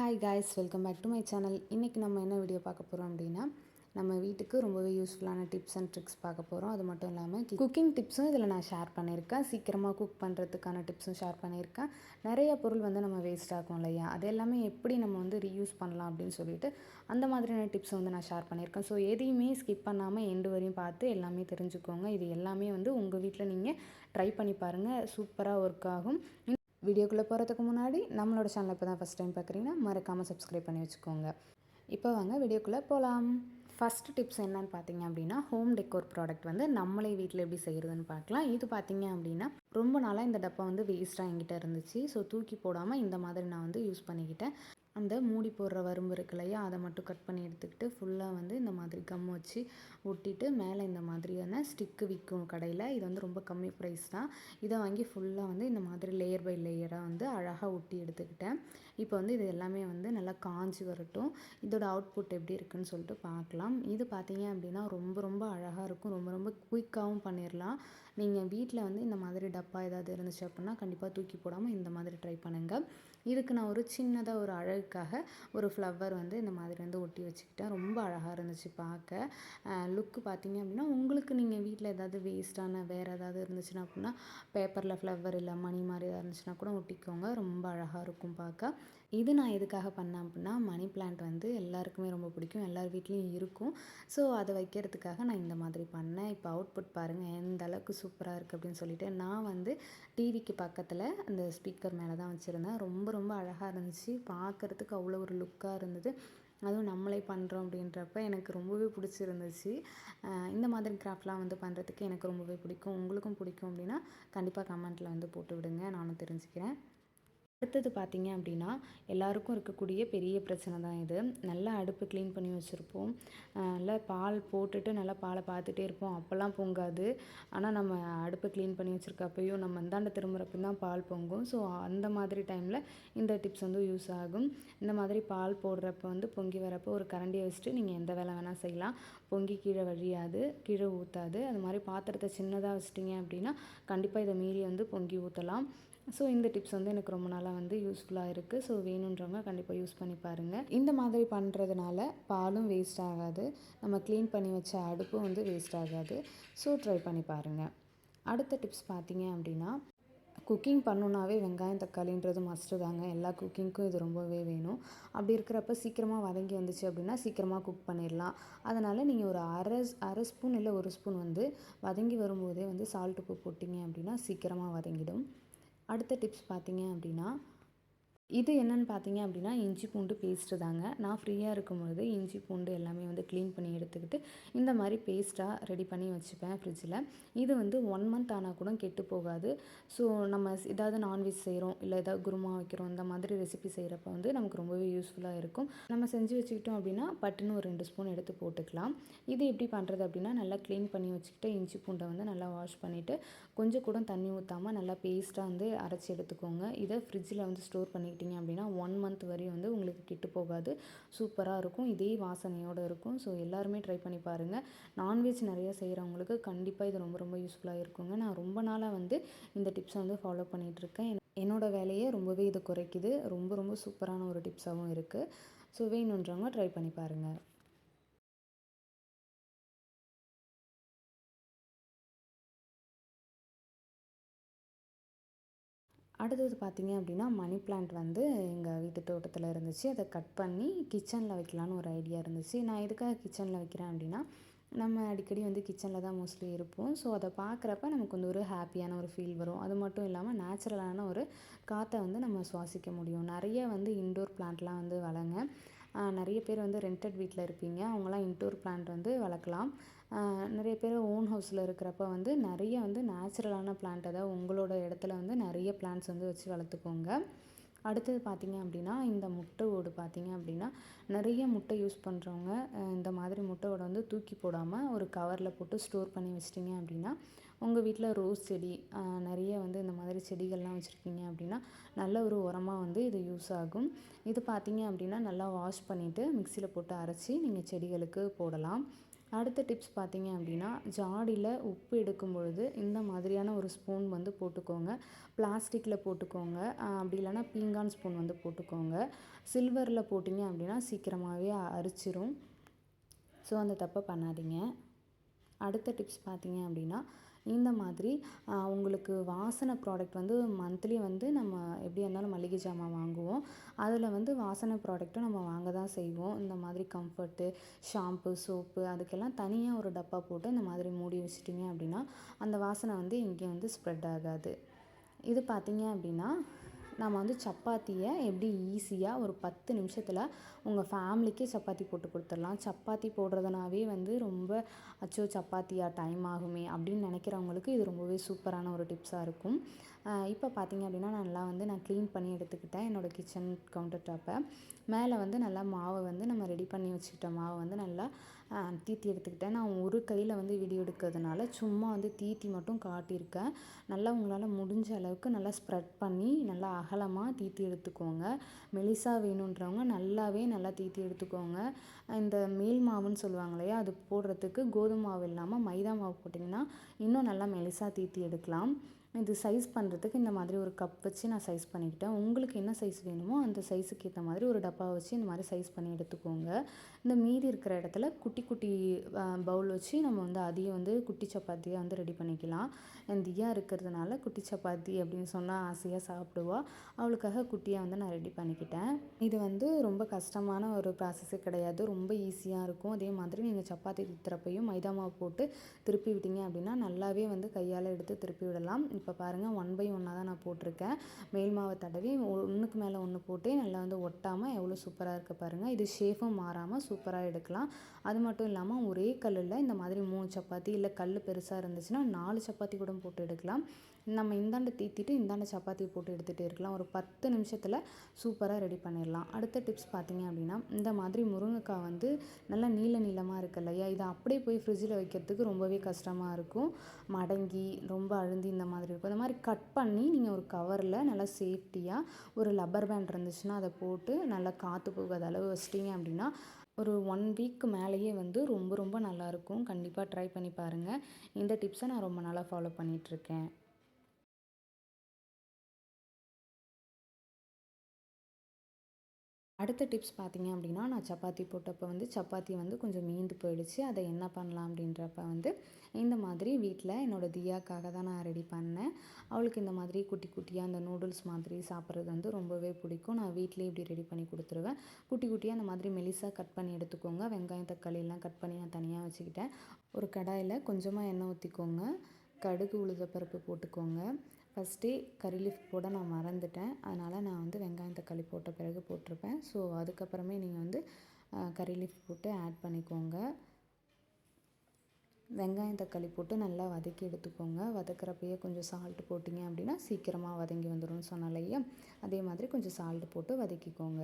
Hi guys welcome back to my channel இன்றைக்கி நம்ம என்ன வீடியோ பார்க்க போகிறோம் அப்படின்னா நம்ம வீட்டுக்கு ரொம்பவே யூஸ்ஃபுல்லான டிப்ஸ் அண்ட் ட்ரிக்ஸ் பார்க்க போகிறோம் அது மட்டும் இல்லாமல் குக்கிங் டிப்ஸும் இதில் நான் ஷேர் பண்ணியிருக்கேன். சீக்கிரமாக குக் பண்ணுறதுக்கான டிப்ஸும் ஷேர் பண்ணியிருக்கேன். நிறைய பொருள் வந்து நம்ம வேஸ்ட் ஆகும் இல்லையா? அது எல்லாமே எப்படி நம்ம வந்து ரீயூஸ் பண்ணலாம் அப்படின்னு சொல்லிட்டு அந்த மாதிரியான டிப்ஸை வந்து நான் ஷேர் பண்ணியிருக்கேன். ஸோ எதையுமே ஸ்கிப் பண்ணாமல் எண்டு வரையும் பார்த்து எல்லாமே தெரிஞ்சுக்கோங்க. இது எல்லாமே வந்து உங்கள் வீட்டில் நீங்கள் ட்ரை பண்ணி பாருங்கள் சூப்பராக ஒர்க் ஆகும். வீடியோக்குள்ளே போகிறதுக்கு முன்னாடி நம்மளோட சேனலை இப்போ தான் ஃபஸ்ட் டைம் பார்க்குறீங்கன்னா மறக்காமல் சப்ஸ்கிரைப் பண்ணி வச்சுக்கோங்க. இப்போ வாங்க வீடியோக்குள்ளே போகலாம். ஃபஸ்ட்டு டிப்ஸ் என்னன்னு பார்த்தீங்க அப்படின்னா ஹோம் டெக்கோர் ப்ராடக்ட் வந்து நம்மளே வீட்டில் எப்படி செய்கிறதுன்னு பார்க்கலாம். இது பார்த்தீங்க அப்படின்னா ரொம்ப நாளாக இந்த டப்பா வந்து வேஸ்ட்டாக என்கிட்ட இருந்துச்சு. ஸோ தூக்கி போடாமல் இந்த மாதிரி நான் வந்து யூஸ் பண்ணிக்கிட்டேன். அந்த மூடி போடுற வரும்பு இருக்கு இல்லையா? அதை மட்டும் கட் பண்ணி எடுத்துக்கிட்டு ஃபுல்லாக வந்து இந்த மாதிரி கம் வச்சு ஒட்டிட்டு மேலே இந்த மாதிரியான ஸ்டிக்கு விற்கும் கடையில். இது வந்து ரொம்ப கம்மி ப்ரைஸ் தான். இதை வாங்கி ஃபுல்லாக வந்து இந்த மாதிரி லேயர் பை லேயராக வந்து அழகாக ஒட்டி எடுத்துக்கிட்டேன். இப்போ வந்து இது எல்லாமே வந்து நல்லா காஞ்சி வரட்டும். இதோட அவுட்புட் எப்படி இருக்குன்னு சொல்லிட்டு பார்க்கலாம். இது பார்த்தீங்க அப்படின்னா ரொம்ப ரொம்ப அழகாக இருக்கும். ரொம்ப ரொம்ப குயிக்காகவும் பண்ணிடலாம் நீங்கள் வீட்டில் வந்து இந்த மாதிரி டப்பா ஏதாவது இருந்துச்சு அப்படின்னா கண்டிப்பாக தூக்கி போடாமல் இந்த மாதிரி ட்ரை பண்ணுங்கள் இதுக்கு நான் ஒரு சின்னதாக ஒரு அழகுக்காக ஒரு ஃப்ளவர் வந்து இந்த மாதிரி வந்து ஒட்டி வச்சுக்கிட்டேன். ரொம்ப அழகாக இருந்துச்சு பார்க்க. லுக்கு பார்த்தீங்க அப்படின்னா உங்களுக்கு நீங்கள் வீட்டில் ஏதாவது வேஸ்ட்டான வேறு ஏதாவது இருந்துச்சுன்னா அப்படின்னா பேப்பரில் ஃப்ளவர் இல்லை மணி மாதிரி ஏதாவது இருந்துச்சுன்னா கூட ஒட்டிக்கோங்க. ரொம்ப அழகாக இருக்கும் பார்க்க. இது நான் எதுக்காக பண்ணேன் அப்படின்னா மணி பிளான்ட் வந்து எல்லாருக்குமே ரொம்ப பிடிக்கும். எல்லார் வீட்லேயும் இருக்கும். ஸோ அதை வைக்கிறதுக்காக நான் இந்த மாதிரி பண்ணேன். இப்போ அவுட்புட் பாருங்கள் எந்த அளவுக்கு சூப்பராக இருக்குது அப்படின்னு சொல்லிட்டு நான் வந்து டிவிக்கு பக்கத்தில் அந்த ஸ்பீக்கர் மேலே தான் வச்சுருந்தேன். ரொம்ப ரொம்ப அழகாக இருந்துச்சு. பார்க்குறதுக்கு அவ்வளோ ஒரு லுக்காக இருந்தது. அதுவும் நம்மளே பண்ணுறோம் அப்படின்றப்ப எனக்கு ரொம்பவே பிடிச்சிருந்துச்சு. இந்த மாதிரி கிராஃப்ட்லாம் வந்து பண்ணுறதுக்கு எனக்கு ரொம்பவே பிடிக்கும். உங்களுக்கும் பிடிக்கும் அப்படின்னா கண்டிப்பாக கமெண்ட்டில் வந்து போட்டு விடுங்க. நானும் தெரிஞ்சுக்கிறேன். அடுத்தது பார்த்தீங்க அப்படின்னா எல்லாருக்கும் இருக்கக்கூடிய பெரிய பிரச்சனை தான் இது. நல்லா அடுப்பு க்ளீன் பண்ணி வச்சுருப்போம். நல்லா பால் போட்டுட்டு நல்லா பாலை பார்த்துட்டே இருப்போம். அப்போல்லாம் பொங்காது. ஆனால் நம்ம அடுப்பு க்ளீன் பண்ணி வச்சுருக்கப்பையும் நம்ம இந்தாண்ட திரும்புறப்ப தான் பால் பொங்கும். ஸோ அந்த மாதிரி டைமில் இந்த டிப்ஸ் வந்து யூஸ் ஆகும். இந்த மாதிரி பால் போடுறப்ப வந்து பொங்கி வரப்போ ஒரு கரண்டியை வச்சுட்டு நீங்கள் எந்த வேலை வேணால் செய்யலாம். பொங்கி கீழே வழியாது கீழே ஊற்றாது அது மாதிரி பாத்திரத்தை சின்னதாக வச்சிட்டிங்க அப்படின்னா கண்டிப்பாக இதை மீறி வந்து பொங்கி ஊற்றலாம் ஸோ இந்த டிப்ஸ் வந்து எனக்கு ரொம்ப நாளாக வந்து யூஸ்ஃபுல்லாக இருக்குது ஸோ வேணுன்றவங்க கண்டிப்பாக யூஸ் பண்ணி பாருங்கள் இந்த மாதிரி பண்ணுறதுனால பாலும் வேஸ்ட் ஆகாது. நம்ம க்ளீன் பண்ணி வச்ச அடுப்பும் வந்து வேஸ்ட் ஆகாது. ஸோ ட்ரை பண்ணி பாருங்கள் அடுத்த டிப்ஸ் பார்த்தீங்க அப்படின்னா குக்கிங் பண்ணுனாவே வெங்காயம் தக்காளின்றது மஸ்ட்டு தாங்க. எல்லா குக்கிங்க்கும் இது ரொம்பவே வேணும். அப்படி இருக்கிறப்ப சீக்கிரமாக வதங்கி வந்துச்சு அப்படின்னா சீக்கிரமாக குக் பண்ணிடலாம். அதனால் நீங்கள் ஒரு அரை அரை ஸ்பூன் இல்லை ஒரு ஸ்பூன் வந்து வதங்கி வரும்போதே வந்து சால்ட் உப்பு போட்டிங்க அப்படின்னா சீக்கிரமாக வதங்கிடும். அடுத்த டிப்ஸ் பார்த்தீங்க அப்படின்னா இது என்னென்னு பார்த்தீங்க அப்படின்னா இஞ்சி பூண்டு பேஸ்ட்டு தாங்க. நான் ஃப்ரீயாக இருக்கும்பொழுது இஞ்சி பூண்டு எல்லாமே வந்து க்ளீன் பண்ணி எடுத்துக்கிட்டு இந்த மாதிரி பேஸ்ட்டாக ரெடி பண்ணி வச்சுப்பேன் ஃப்ரிட்ஜில் இது வந்து ஒன் மந்த் ஆனால் கூட கெட்டு போகாது. ஸோ நம்ம ஏதாவது நான்வெஜ் செய்கிறோம் இல்லை ஏதாவது குருமா வைக்கிறோம் இந்த மாதிரி ரெசிபி செய்கிறப்ப வந்து நமக்கு ரொம்பவே யூஸ்ஃபுல்லாக இருக்கும். நம்ம செஞ்சு வச்சுக்கிட்டோம் அப்படின்னா பட்டுன்னு ஒரு ரெண்டு ஸ்பூன் எடுத்து போட்டுக்கலாம். இது எப்படி பண்ணுறது அப்படின்னா நல்லா க்ளீன் பண்ணி வச்சுக்கிட்டு இஞ்சி பூண்டை வந்து நல்லா வாஷ் பண்ணிவிட்டு கொஞ்சம் கூட தண்ணி ஊற்றாமல் நல்லா பேஸ்ட்டாக வந்து அரைச்சி எடுத்துக்கோங்க. இதை ஃப்ரிட்ஜில் வந்து ஸ்டோர் பண்ணிக்கிட்டு போட்டிங்க அப்படின்னா ஒன் மந்த் வரையும் வந்து உங்களுக்கு கிட்டு போகாது. சூப்பராக இருக்கும். இதே வாசனையோடு இருக்கும். ஸோ எல்லாருமே ட்ரை பண்ணி பாருங்கள் நான்வெஜ் நிறையா செய்கிறவங்களுக்கு கண்டிப்பாக இது ரொம்ப ரொம்ப யூஸ்ஃபுல்லாக இருக்குங்க. நான் ரொம்ப நாளாக வந்து இந்த டிப்ஸை வந்து ஃபாலோ பண்ணிகிட்ருக்கேன் என்னோடய வேலையை ரொம்பவே இது குறைக்குது. ரொம்ப ரொம்ப சூப்பரான ஒரு டிப்ஸாகவும் இருக்குது ஸோ வேணுன்றவங்க ட்ரை பண்ணி பாருங்கள் அடுத்தது பார்த்திங்க அப்படின்னா மணி பிளான்ட் வந்து எங்கள் வீட்டு தோட்டத்தில் இருந்துச்சு. அதை கட் பண்ணி கிச்சனில் வைக்கலான்னு ஒரு ஐடியா இருந்துச்சு. நான் எதுக்காக கிச்சனில் வைக்கிறேன் அப்படின்னா நம்ம அடிக்கடி வந்து கிச்சனில் தான் மோஸ்ட்லி இருப்போம். ஸோ அதை பார்க்குறப்ப நமக்கு வந்து ஒரு ஹாப்பியான ஒரு ஃபீல் வரும். அது மட்டும் இல்லாமல் நேச்சுரலான ஒரு காற்றை வந்து நம்ம சுவாசிக்க முடியும். நிறைய வந்து இன்டோர் பிளான்ட்லாம் வந்து வளங்க நிறைய பேர் வந்து ரெண்டட் வீட்டில் இருப்பீங்க. அவங்களாம் இன்டோர் பிளான்ட் வந்து வளர்க்கலாம். நிறைய பேர் ஓன் ஹவுஸில் இருக்கிறப்ப வந்து நிறைய வந்து நேச்சுரலான பிளான்ட் அதாவது உங்களோட இடத்துல வந்து நிறைய பிளான்ட்ஸ் வந்து வச்சு வளர்த்துக்கோங்க. அடுத்தது பார்த்திங்க அப்படின்னா இந்த முட்டை ஓடு பார்த்திங்க அப்படின்னா நிறைய முட்டை யூஸ் பண்ணுறவங்க இந்த மாதிரி முட்டை ஓடை வந்து தூக்கி போடாமல் ஒரு கவரில் போட்டு ஸ்டோர் பண்ணி வச்சிட்டிங்க அப்படின்னா உங்கள் வீட்டில் ரோஸ் செடி நிறைய வந்து இந்த மாதிரி செடிகள்லாம் வச்சுருக்கீங்க அப்படின்னா நல்ல ஒரு உரமாக வந்து இது யூஸ் ஆகும். இது பார்த்திங்க அப்படின்னா நல்லா வாஷ் பண்ணிவிட்டு மிக்சியில் போட்டு அரைச்சி நீங்கள் செடிகளுக்கு போடலாம். அடுத்த டிப்ஸ் பார்த்தீங்க அப்படின்னா ஜாடியில் உப்பு எடுக்கும் பொழுது இந்த மாதிரியான ஒரு ஸ்பூன் வந்து போட்டுக்கோங்க. பிளாஸ்டிக்கில் போட்டுக்கோங்க. அப்படி இல்லைனா பீங்கான் ஸ்பூன் வந்து போட்டுக்கோங்க. சில்வரில் போட்டிங்க அப்படின்னா சீக்கிரமாகவே அரிச்சிரும். ஸோ அந்த தப்பை பண்ணாதீங்க. அடுத்த டிப்ஸ் பார்த்தீங்க அப்படின்னா இந்த மாதிரி உங்களுக்கு வாசனை ப்ராடக்ட் வந்து மந்த்லி வந்து நம்ம எப்படி இருந்தாலும் மளிகை ஜாமான் வாங்குவோம். அதில் வந்து வாசனை ப்ராடக்ட்டும் நம்ம வாங்க தான் செய்வோம். இந்த மாதிரி கம்ஃபர்ட்டு ஷாம்பு சோப்பு அதுக்கெல்லாம் தனியாக ஒரு டப்பா போட்டு இந்த மாதிரி மூடி வச்சிட்டிங்க அப்படின்னா அந்த வாசனை வந்து இங்கே வந்து ஸ்ப்ரெட் ஆகாது. இது பார்த்தீங்க அப்படின்னா நம்ம வந்து சப்பாத்தியை எப்படி ஈஸியாக ஒரு பத்து நிமிஷத்தில் உங்கள் ஃபேமிலிக்கே சப்பாத்தி போட்டு கொடுத்துடலாம். சப்பாத்தி போடுறதுனாவே வந்து ரொம்ப அச்சோ சப்பாத்தியாக டைம் ஆகுமே அப்படின்னு நினைக்கிறவங்களுக்கு இது ரொம்பவே சூப்பரான ஒரு டிப்ஸாக இருக்கும். இப்போ பார்த்தீங்க அப்படின்னா நல்லா வந்து நான் க்ளீன் பண்ணி எடுத்துக்கிட்டேன் என்னோடய கிச்சன் கவுண்டர் டாப்பை மேலே வந்து நல்லா மாவை வந்து நம்ம ரெடி பண்ணி வச்சுக்கிட்ட மாவை வந்து நல்லா தீத்தி எடுத்துக்கிட்டேன். நான் ஒரு கையில் வந்து வீடியோ எடுக்கிறதுனால சும்மா வந்து தீத்தி மட்டும் காட்டியிருக்கேன். நல்லா உங்களால் முடிஞ்ச அளவுக்கு நல்லா ஸ்ப்ரெட் பண்ணி நல்லா அகலமாக தீத்தி எடுத்துக்கோங்க. மெலிசா வேணுன்றவங்க நல்லாவே நல்லா தீத்தி எடுத்துக்கோங்க. இந்த மேல் மாவுன்னு சொல்லுவாங்க இல்லையா அது போடுறதுக்கு கோதுமை மாவு இல்லாமல் மைதா மாவு போட்டிங்கன்னா இன்னும் நல்லா மெலிசா தீத்தி எடுக்கலாம். இது சைஸ் பண்ணுறதுக்கு இந்த மாதிரி ஒரு கப் வச்சு நான் சைஸ் பண்ணிக்கிட்டேன். உங்களுக்கு என்ன சைஸ் வேணுமோ அந்த சைஸுக்கு ஏற்ற மாதிரி ஒரு டப்பா வச்சு இந்த மாதிரி சைஸ் பண்ணி எடுத்துக்கோங்க. இந்த மீதி இருக்கிற இடத்துல குட்டி குட்டி பவுல் வச்சு நம்ம வந்து அதையும் வந்து குட்டி சப்பாத்தியாக வந்து ரெடி பண்ணிக்கலாம். தியா இருக்கிறதுனால குட்டி சப்பாத்தி அப்படின்னு சொன்னால் ஆசையாக சாப்பிடுவா. அவளுக்காக குட்டியாக வந்து நான் ரெடி பண்ணிக்கிட்டேன். இது வந்து ரொம்ப கஷ்டமான ஒரு ப்ராசஸே கிடையாது. ரொம்ப ஈஸியாக இருக்கும். அதே மாதிரி நீங்கள் சப்பாத்தி திருத்துறப்பையும் மைதா மாவு போட்டு திருப்பி விட்டீங்க அப்படின்னா நல்லாவே வந்து கையால் எடுத்து திருப்பி விடலாம். இப்போ பாருங்கள் ஒன் பை ஒன்னாக தான் நான் போட்டிருக்கேன். மேல் மாவை தடவி ஒன்றுக்கு மேலே ஒன்று போட்டு நல்லா வந்து ஒட்டாமல் எவ்வளோ சூப்பராக இருக்குது பாருங்கள் இது ஷேஃபும் மாறாமல் சூப்பராக எடுக்கலாம். அது மட்டும் இல்லாமல் ஒரே கல்லில் இந்த மாதிரி மூணு சப்பாத்தி இல்லை கல் பெருசாக இருந்துச்சுன்னா நாலு சப்பாத்தி கூட போட்டு எடுக்கலாம். நம்ம இந்தாண்ட தீத்திட்டு இந்தாண்ட சப்பாத்தி போட்டு எடுத்துகிட்டே இருக்கலாம். ஒரு பத்து நிமிஷத்தில் சூப்பராக ரெடி பண்ணிடலாம். அடுத்த டிப்ஸ் பார்த்தீங்க அப்படின்னா இந்த மாதிரி முருங்கைக்காய் வந்து நல்லா நீள நீளமாக இருக்கு இல்லையா? இதை அப்படியே போய் ஃப்ரிட்ஜில் வைக்கிறதுக்கு ரொம்பவே கஷ்டமாக இருக்கும். மடங்கி ரொம்ப அழுந்தி இந்த மாதிரி இருக்கும். இந்த மாதிரி கட் பண்ணி நீங்கள் ஒரு கவரில் நல்லா சேஃப்டியாக ஒரு லப்பர் பேண்ட் இருந்துச்சுன்னா அதை போட்டு நல்லா காற்று போகாத அளவு வச்சிட்டிங்க அப்படின்னா ஒரு ஒன் வீக்கு மேலேயே வந்து ரொம்ப ரொம்ப நல்லாயிருக்கும் கண்டிப்பாக ட்ரை பண்ணி பாருங்கள் இந்த டிப்ஸை நான் ரொம்ப நாளாக ஃபாலோ பண்ணிகிட்ருக்கேன் அடுத்த டிப்ஸ் பார்த்தீங்க அப்படின்னா நான் சப்பாத்தி போட்டப்போ வந்து சப்பாத்தி வந்து கொஞ்சம் மீந்து போயிடுச்சு. அதை என்ன பண்ணலாம் அப்படின்றப்ப வந்து இந்த மாதிரி வீட்டில் என்னோடய தியாக்காக தான் நான் ரெடி பண்ணேன். அவளுக்கு இந்த மாதிரி குட்டி குட்டியாக அந்த நூடுல்ஸ் மாதிரி சாப்பிட்றது வந்து ரொம்பவே பிடிக்கும். நான் வீட்டிலே இப்படி ரெடி பண்ணி கொடுத்துருவேன். குட்டி குட்டியாக அந்த மாதிரி மெலிசாக கட் பண்ணி எடுத்துக்கோங்க. வெங்காயம் தக்காளி எல்லாம் கட் பண்ணி நான் தனியாக வச்சுக்கிட்டேன். ஒரு கடாயில் கொஞ்சமாக எண்ணெய் ஊற்றிக்கோங்க கடுகு உளுந்தப்பருப்பு போட்டுக்கோங்க. ஃபஸ்ட்டே கறி லீஃப் போட நான் மறந்துட்டேன். அதனால் நான் வந்து வெங்காயம் தக்காளி போட்ட பிறகு போட்டிருப்பேன். ஸோ அதுக்கப்புறமே நீங்கள் வந்து கறி லீஃப் போட்டு ஆட் பண்ணிக்கோங்க. வெங்காயம் தக்காளி போட்டு நல்லா வதக்கி எடுத்துக்கோங்க. வதக்கிறப்பயே கொஞ்சம் சால்ட்டு போட்டிங்க அப்படின்னா சீக்கிரமாக வதங்கி வந்துடும் சொன்னாலையே அதே மாதிரி கொஞ்சம் சால்ட்டு போட்டு வதக்கிக்கோங்க.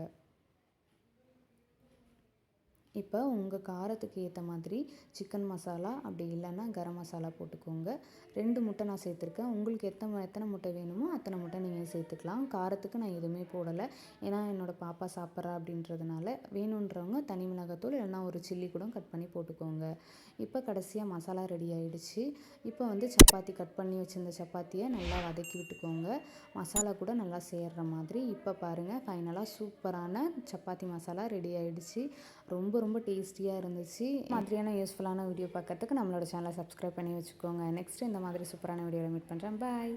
இப்போ உங்கள் காரத்துக்கு ஏற்ற மாதிரி சிக்கன் மசாலா அப்படி இல்லைன்னா கரம் மசாலா போட்டுக்கோங்க. ரெண்டு முட்டை நான் சேர்த்துருக்கேன். உங்களுக்கு எத்தனை எத்தனை முட்டை வேணுமோ அத்தனை முட்டை நீங்கள் சேர்த்துக்கலாம். காரத்துக்கு நான் எதுவுமே போடலை. ஏன்னா என்னோடய பாப்பா சாப்பிட்றா அப்படின்றதுனால வேணுன்றவங்க தனி மிளகாத்தூள் இல்லைன்னா ஒரு சில்லி கூட கட் பண்ணி போட்டுக்கோங்க. இப்போ கடைசியாக மசாலா ரெடி ஆகிடுச்சு இப்போ வந்து சப்பாத்தி கட் பண்ணி வச்சுருந்த சப்பாத்தியை நல்லா வதக்கி விட்டுக்கோங்க. மசாலா கூட நல்லா சேர்கிற மாதிரி. இப்போ பாருங்கள் ஃபைனலாக சூப்பரான சப்பாத்தி மசாலா ரெடி ஆகிடுச்சு ரொம்ப ரொம்ப டேஸ்டியாக இருந்துச்சு. மாதிரியான யூஸ்ஃபுல்லான வீடியோ பார்க்கறதுக்கு நம்மளோட சேனலை சப்ஸ்கிரைப் பண்ணி வச்சுக்கோங்க. நெக்ஸ்ட் இந்த மாதிரி சூப்பரான வீடியோவில் மீட் பண்ணுறேன் பாய்